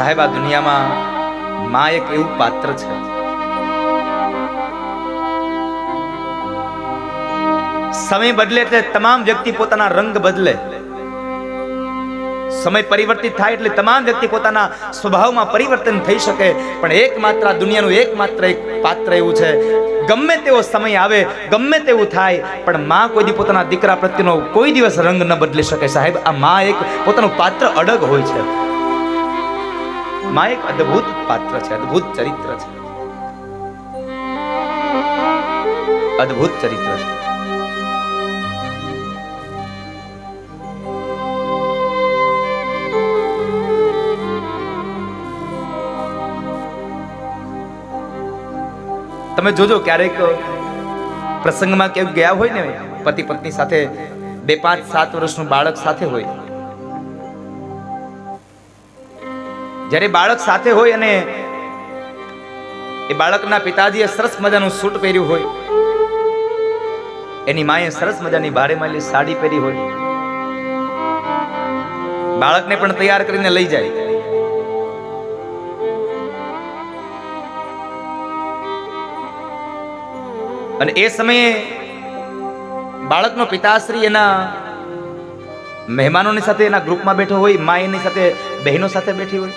સાહેબ, આ દુનિયામાં માં એક એવું પાત્ર છે. સમય બદલે એટલે તમામ વ્યક્તિ પોતાના રંગ બદલે. સમય પરિવર્તિત થાય એટલે તમામ વ્યક્તિ પોતાના સ્વભાવમાં પરિવર્તન થઈ શકે. પણ એકમાત્ર દુનિયાનું એકમાત્ર એક પાત્ર એવું છે. ગમે તેવો સમય આવે, ગમે તેવું થાય, પણ માં કોઈ દી પોતાના દીકરા પ્રત્યેનો કોઈ દિવસ રંગ ન બદલી શકે. સાહેબ, આ માં એક પોતાનું પાત્ર અડગ હોય છે. માં એક અદ્ભુત પાત્ર છે, અદ્ભુત ચરિત્ર છે. અદ્ભુત ચરિત્ર છે. તમે જોજો ક્યારેક પ્રસંગમાં કેવું ગયા હોય ને પતિ પત્ની સાથે બે પાંચ સાત વર્ષનું બાળક સાથે હોય. જ્યારે બાળક સાથે હોય અને એ બાળકના પિતાજીએ સરસ મજાનું સૂટ પહેર્યું હોય, એની માએ સરસ મજાની ભારે માલી સાડી પહેરી હોય, બાળકને પણ તૈયાર કરીને લઈ જાય. અને એ સમયે બાળકનો પિતાશ્રી એના મહેમાનોની સાથે, એના ગ્રુપમાં બેઠો હોય, મા એની સાથે, બહેનો સાથે બેઠી હોય.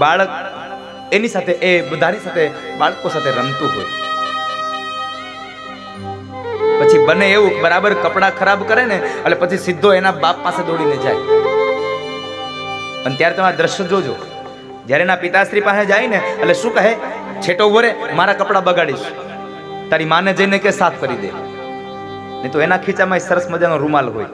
બાળક એની સાથે, એ બધાની સાથે બાળકો સાથે રમતું હોય. પછી બને એવું બરાબર કપડાં ખરાબ કરે ને, એટલે પછી સીધો એના બાપ પાસે દોડીને જાય. અને ત્યારે તમે દ્રશ્ય જોજો. જ્યારે એના પિતાશ્રી પાસે જાય ને, એટલે શું કહે? છેટો ઊભો મારા કપડાં બગાડીશ. તારી માને જઈને કે સાફ કરી દે. નહીં તો એના ખીચામાં સરસ મજાનો રૂમાલ હોય.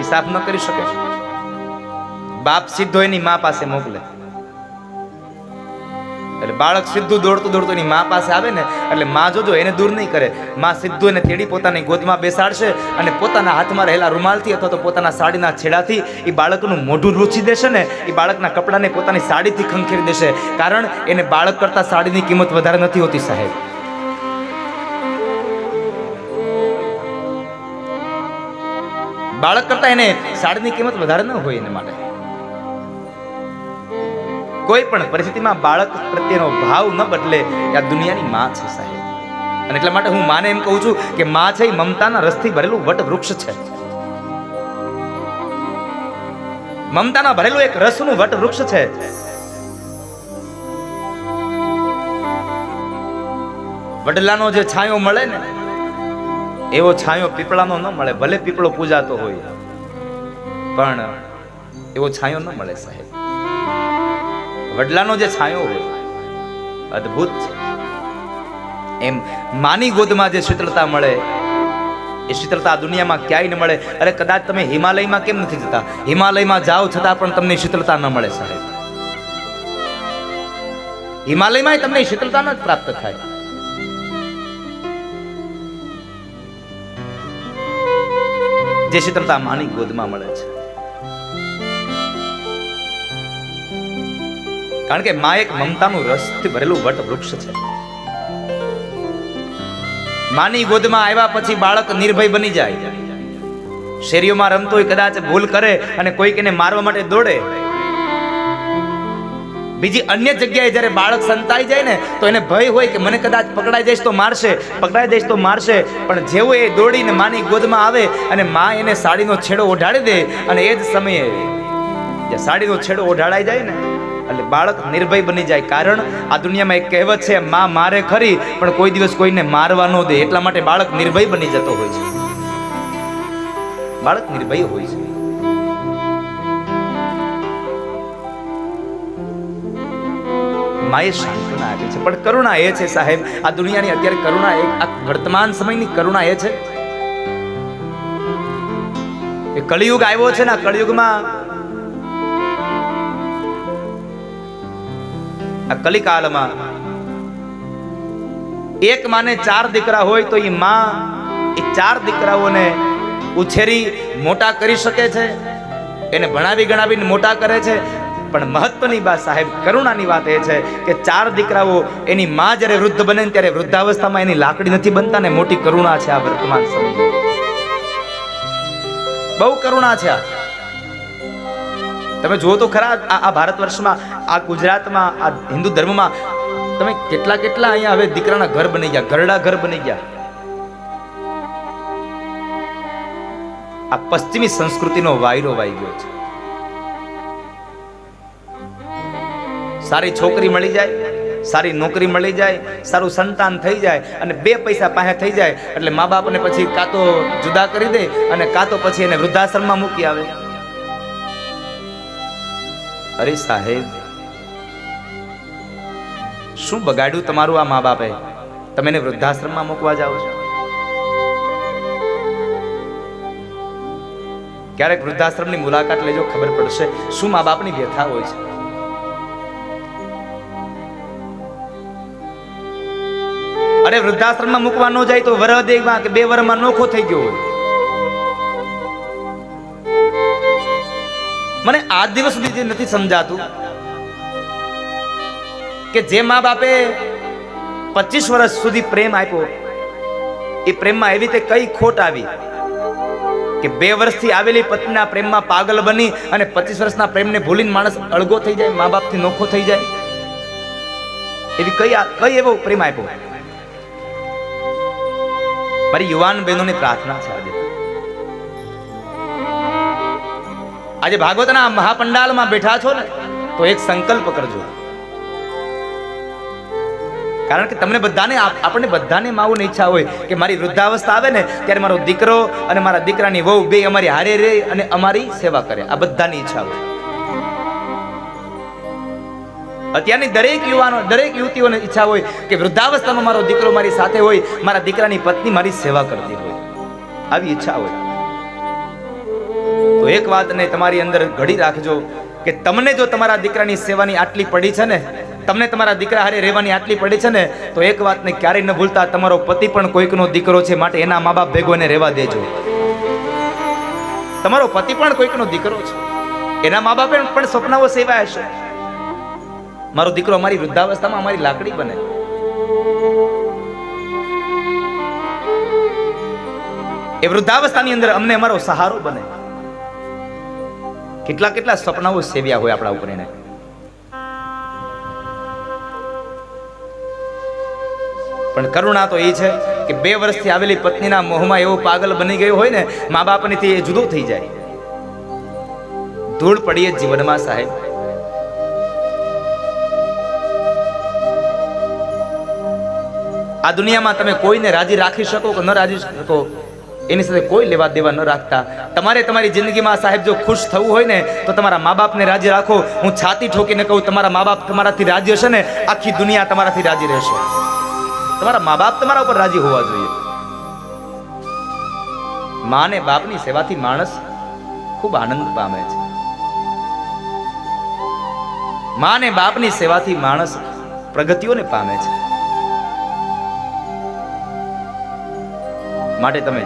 એ સાફ ન કરી શકે. બાપ સીધો એની મા પાસે મોકલે. એટલે બાળક સીધું દોડતું દોડતું એની મા પાસે આવે ને, એટલે મા જોજો, એને દૂર નહીં કરે. મા સીધું એને તેડી પોતાની ગોદમાં બેસાડશે અને પોતાના હાથમાં રહેલા રૂમાલથી અથવા તો પોતાના સાડીના છેડાથી એ બાળકનું મોઢું રૂચી દેશે ને એ બાળકના કપડાને પોતાની સાડીથી ખંખેરી દેશે. કારણ એને બાળક કરતાં સાડીની કિંમત વધારે નથી હોતી સાહેબ. બાળક કરતાં એને સાડીની કિંમત વધારે ન હોય એને માટે. કોઈ પણ પરિસ્થિતિમાં બાળક પ્રત્યેનો ભાવ ન બદલે આ દુનિયાની માં છે સાહેબ. અને એટલા માટે હું માને એમ કહું છું કે માં છે એ મમતાના રસથી ભરેલું વટ વૃક્ષ છે. મમતાના ભરેલું એક રસનું વટ વૃક્ષ છે. વડલાનો જે છાંયો મળે ને, એવો છાંયો પીપળાનો ન મળે. ભલે પીપળો પૂજાતો હોય, પણ એવો છાંયો ન મળે સાહેબ. વડલાનો જે છાંયો હોય, અદ્ભુત છે. એમ માની ગોદમાં જે શીતળતા મળે, એ શીતળતા દુનિયામાં ક્યાંય ન મળે. અરે કદાચ તમે હિમાલયમાં કેમ નથી જતા? હિમાલયમાં જાઓ છતાં પણ તમને શીતળતા ન મળે સાહેબ. હિમાલયમાં તમને શીતળતા ન જ પ્રાપ્ત થાય. જે શીતળતા માની ગોદમાં મળે છે. કારણ કે મા એક મમતાનું રસથી ભરેલું વટ વૃક્ષ છે. માની ગોદમાં આવ્યા પછી બાળક નિર્ભય બની જાય. શેરીઓમાં રમતો હોય કદાચ ભૂલ કરે અને કોઈક એને મારવા માટે દોડે. બીજી અન્ય જગ્યાએ જ્યારે બાળક સંતાઈ જાય ને, તો એને ભય હોય કે મને કદાચ પકડાઈ જઈશ તો મારશે, પકડાઈ જઈશ તો મારશે, પણ જેવો એ દોડીને માની ગોદમાં આવે અને મા એને સાડીનો છેડો ઓઢાડી દે અને એ જ સમયે સાડીનો છેડો ઓઢાડાઈ જાય ને એટલે બાળક નિર્ભય બની જાય. કારણ આ દુનિયામાં એક કહેવત છે, માં મારે ખરી, પણ કોઈ દિવસ કોઈને મારવા ન દે. એટલા માટે બાળક નિર્ભય બની જતો હોય છે. બાળક નિર્ભય હોય છે. માએ સાંત્વના આપી છે. પણ કરુણા એ છે સાહેબ, આ દુનિયાની અત્યારે કરુણા એક, આ વર્તમાન સમયની કરુણા એ છે. એ કળિયુગ આવ્યો છે ને કળિયુગમાં આ કલિકાલમાં. એક માને ચાર દીકરા હોય તો એ માં એ ચાર દીકરાઓને ઉછેરી મોટા કરી શકે છે, એને ભણાવી ગણાવીને મોટા કરે છે. પણ મહત્વની વાત સાહેબ, કરુણાની વાત એ છે કે ચાર દીકરાઓ એની માં જ્યારે વૃદ્ધ બને ત્યારે વૃદ્ધાવસ્થામાં એની લાકડી નથી બનતા ને મોટી કરુણા છે આ વર્તમાન સમય બહુ કરુણા છે આ. તમે જુઓ તો ખરા આ ભારત વર્ષમાં, આ ગુજરાતમાં, આ હિન્દુ ધર્મમાં તમે કેટલા કેટલા અહીંયા હવે દીકરાના ઘર બની ગયા, ઘરડા ઘર બની ગયા. આ પશ્ચિમી સંસ્કૃતિનો વાયરો વાઈ ગયો છે. સારી છોકરી મળી જાય, સારી નોકરી મળી જાય, સારું સંતાન થઈ જાય અને બે પૈસા પાસે થઈ જાય, એટલે મા બાપને પછી કાં તો જુદા કરી દે અને કાં તો પછી એને વૃદ્ધાશ્રમમાં મૂકી આવે. અરે સાહેબ, શું બગાડ્યું તમારું આ મા બાપે તમે વૃદ્ધાશ્રમમાં મૂકવા જાઓ છો? ક્યારેક વૃદ્ધાશ્રમની મુલાકાત લેજો, ખબર પડશે શું મા બાપની વ્યથા હોય છે. અરે વૃદ્ધાશ્રમમાં મૂકવા ન જાય તો વરહ દેમાં કે બે વરમાં નોખો થઈ ગયો હોય. મને આ દિવસ સુધી નથી સમજાતું કે જે મા બાપે પચીસ વર્ષ સુધી પ્રેમ આપ્યો, એ પ્રેમમાં એવી રીતે કઈ ખોટ આવી કે બે વર્ષથી આવેલી પત્નીના પ્રેમમાં પાગલ બની અને પચીસ વર્ષના પ્રેમને ભૂલીને માણસ અળગો થઈ જાય, મા બાપથી નોખો થઈ જાય? એવી કઈ કઈ એવો પ્રેમ આપ્યો? મારી યુવાન બહેનોની પ્રાર્થના છે આજે. આજે ભાગવતના મહાપંડાલમાં બેઠા છો ને, તો એક સંકલ્પ કરજો. કારણ કે તમને બધાને આપણને બધાને માવું ઈચ્છા હોય કે મારી વૃદ્ધાવસ્થા આવે ને, ત્યારે મારો દીકરો અને મારા દીકરાની વહુ બે અમારી હારે રહે અને અમારી સેવા કરે. આ બધાની ઈચ્છા હોય. અત્યારની દરેક યુવાનો, દરેક યુવતીઓને ઈચ્છા હોય કે વૃદ્ધાવસ્થામાં મારો દીકરો મારી સાથે હોય, મારા દીકરાની પત્ની મારી સેવા કરતી હોય. આવી ઈચ્છા હોય. તો એક વાતને તમારી અંદર ઘડી રાખજો કે તમને જો તમારા દીકરાની સેવાની આટલી પડી છે ને, તમને તમારા દીકરા હારે રહેવાની આટલી પડી છે ને, તો એક વાતને ક્યારેય ન ભૂલતા તમારો પતિ પણ કોઈકનો દીકરો છે માટે એના મા બાપ ભેગોને રહેવા દેજો. તમારો પતિ પણ કોઈકનો દીકરો છે. એના મા બાપે પણ સપનાઓ સેવા હશે મારો દીકરો અમારી વૃદ્ધાવસ્થામાં અમારી લાકડી બને. એ વૃદ્ધાવસ્થાની અંદર અમને અમારો સહારો બને. કેટલા કેટલા સપનાઓ સેવ્યા હોય આપણા ઉપર એને? પણ કરુણા તો એ છે કે બે વર્ષથી આવેલી પત્નીના મોહમાં એવો પાગલ બની ગયો હોય ને મા બાપનીથી એ જુદો થઈ જાય. ધૂળ પડીએ જીવનમાં સાહેબ. આ દુનિયામાં તમે કોઈને રાજી રાખી શકો કે ન રાજી શકો? એની સાથે કોઈ લેવા દેવા ન રાખતા. તમારે તમારી જિંદગીમાં સાહેબ જો ખુશ થવું હોય ને, તો તમારા મા બાપને રાજી રાખો. હું છાતી ઠોકીને કહું, તમારા મા બાપ તમારાથી રાજી હશે ને, આખી દુનિયા તમારાથી રાજી રહેશે. તમારા મા બાપ તમારા ઉપર રાજી હોવા જોઈએ. મા ને બાપની સેવાથી માણસ ખૂબ આનંદ પામે છે. મા ને બાપની સેવાથી માણસ પ્રગતિઓને પામે છે. માટે તમે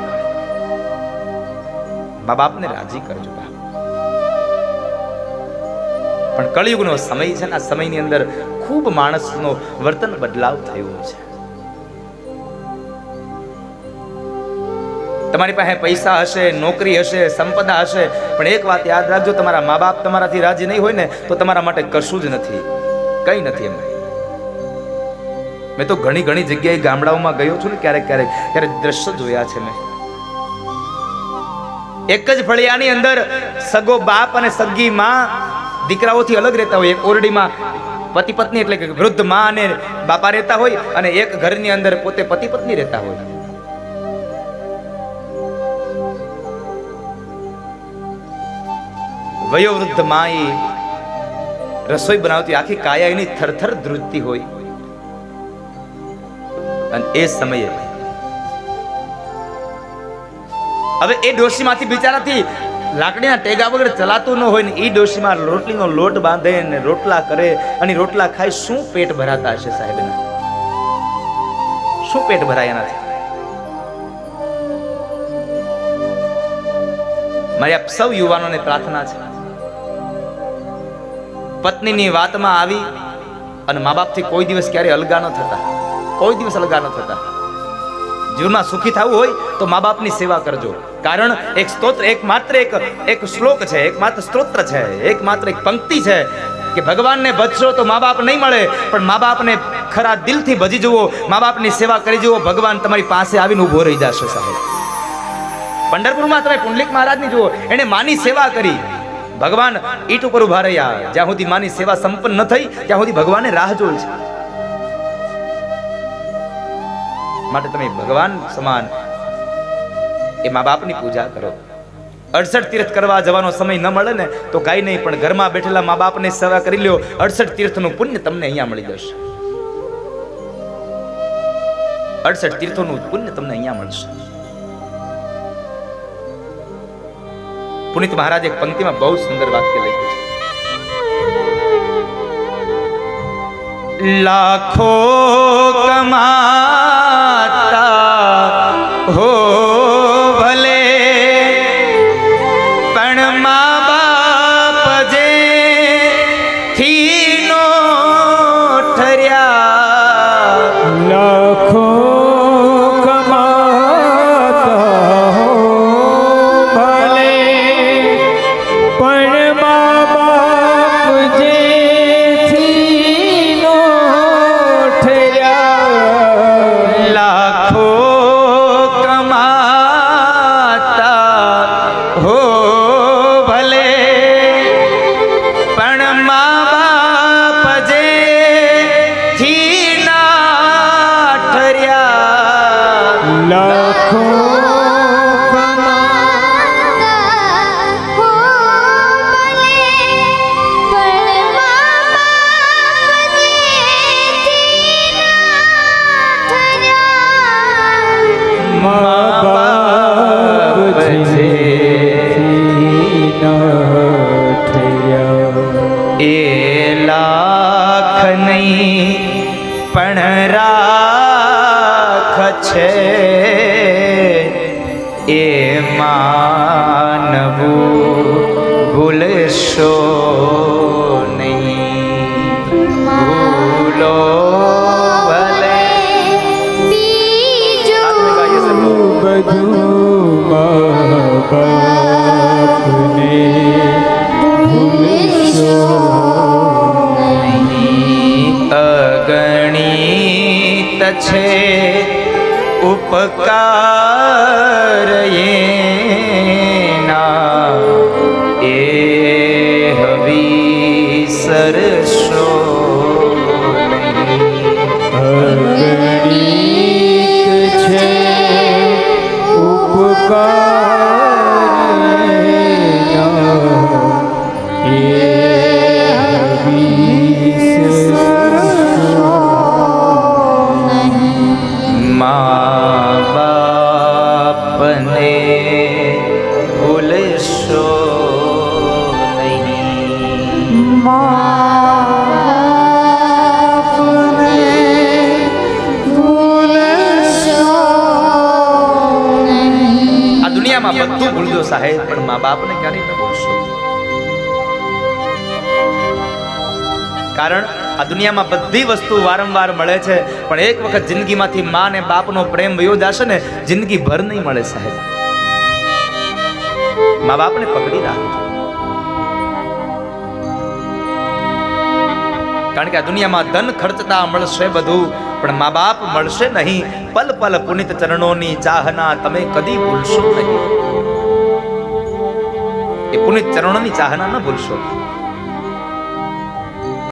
મા બાપને રાજી કરજો પણ કળિયુગનો સમય છે ને, આ સમયની અંદર ખૂબ માણસનો વર્તન બદલાવ થયો છે. તમારી પાસે પૈસા હશે, નોકરી હશે, સંપદા હશે, પણ એક વાત યાદ રાખજો, તમારા મા બાપ તમારાથી રાજી નહીં હોય ને, તો તમારા માટે કશું જ નથી. કંઈ નથી એમ. મેં તો ઘણી ઘણી જગ્યાએ ગામડાઓમાં ગયો છું ને ક્યારેક ક્યારેક ક્યારેક દ્રશ્ય જોયા છે મેં. એક જ ફળિયાની અંદર સગો બાપ અને સગી માં દીકરાઓથી અલગ રહેતા હોય. એક ઓરડીમાં પતિ પત્ની એટલે કે વૃદ્ધમાં અને બાપા રહેતા હોય અને એક ઘરની અંદર પોતે પતિ પત્ની રહેતા હોય. વયોવૃદ્ધમાં એ રસોઈ બનાવતી આખી કાયા એની થરથર ધ્રુજતી હોય. અને એ સમયે હવે એ ડોશીમાંથી બિચારાથી લાકડીના ટેગા વગર ચલાતું ન હોય ને એ ડોશીમાં રોટલીનો લોટ બાંધે અને રોટલા કરે અને રોટલા ખાય, શું પેટ ભરાતા હશે સાહેબના શું પેટ ભરાય એનાથી? મારી આપ સૌ યુવાનોને પ્રાર્થના છે. પત્નીની વાતમાં આવી અને મા બાપથી કોઈ દિવસ ક્યારે અલગા ન થતા. કોઈ દિવસ અલગા ન થતા. જીવનમાં સુખી થવું હોય તો મા બાપની સેવા કરજો. કારણ એક સ્તોત્ર એકમાત્ર એક એક શ્લોક છે, એકમાત્ર સ્તોત્ર છે, એકમાત્ર એક પંક્તિ છે કે ભગવાનને ભજશો તો મા બાપ નહીં મળે, પણ મા બાપને ખરા દિલથી ભજી જુઓ મા બાપની સેવા કરી જુઓ, ભગવાન તમારી પાસે આવીને ઊભો રહી જશે સાહેબ. પંઢરપુરમાં તમે પુંડલિક મહારાજની જુઓ એને માની સેવા કરી. ભગવાન ઈટ ઉપર ઊભા રહ્યા. જ્યાં સુધી માની સેવા સંપન્ન ન થઈ, ત્યાં સુધી ભગવાને રાહ જોઈ છે. માટે તમે ભગવાન સમાન એ મા બાપની પૂજા કરો. અડસઠ તીર્થ કરવા જવાનો સમય ન મળે ને, તો કાંઈ નહીં, પણ ઘરમાં બેઠેલા મા બાપને સેવા કરી લ્યો. અડસઠ તીર્થનું પુણ્ય તમને અહીંયા મળી જશે. અડસઠ તીર્થોનું પુણ્ય તમને અહીંયા મળશે. પુનિત મહારાજ એક પંક્તિમાં બહુ સુંદર વાક્ય લખ્યું છે. લાખો કમાતા હો બાપને ભૂલશો નહીં. આ દુનિયામાં બધું ભૂલજો સાહેબ પણ મા બાપને ક્યારેય ન ભૂલશો. કારણ આ દુનિયામાં બધી વસ્તુ વારંવાર મળે છે, પણ એક વખત જિંદગીમાંથી મા ને બાપનો પ્રેમ વયો જશે ને જિંદગી ભર નહીં મળે સાહેબ. મા બાપને પકડી રાખજો. કારણ કે આ દુનિયામાં ધન ખર્ચતા મળશે બધું, પણ મા બાપ મળશે નહીં. પલ પલ પુનિત ચરણોની ચાહના તમે કદી ભૂલશો નહીં. એ પુનિત ચરણોની ચાહના ન ભૂલશો.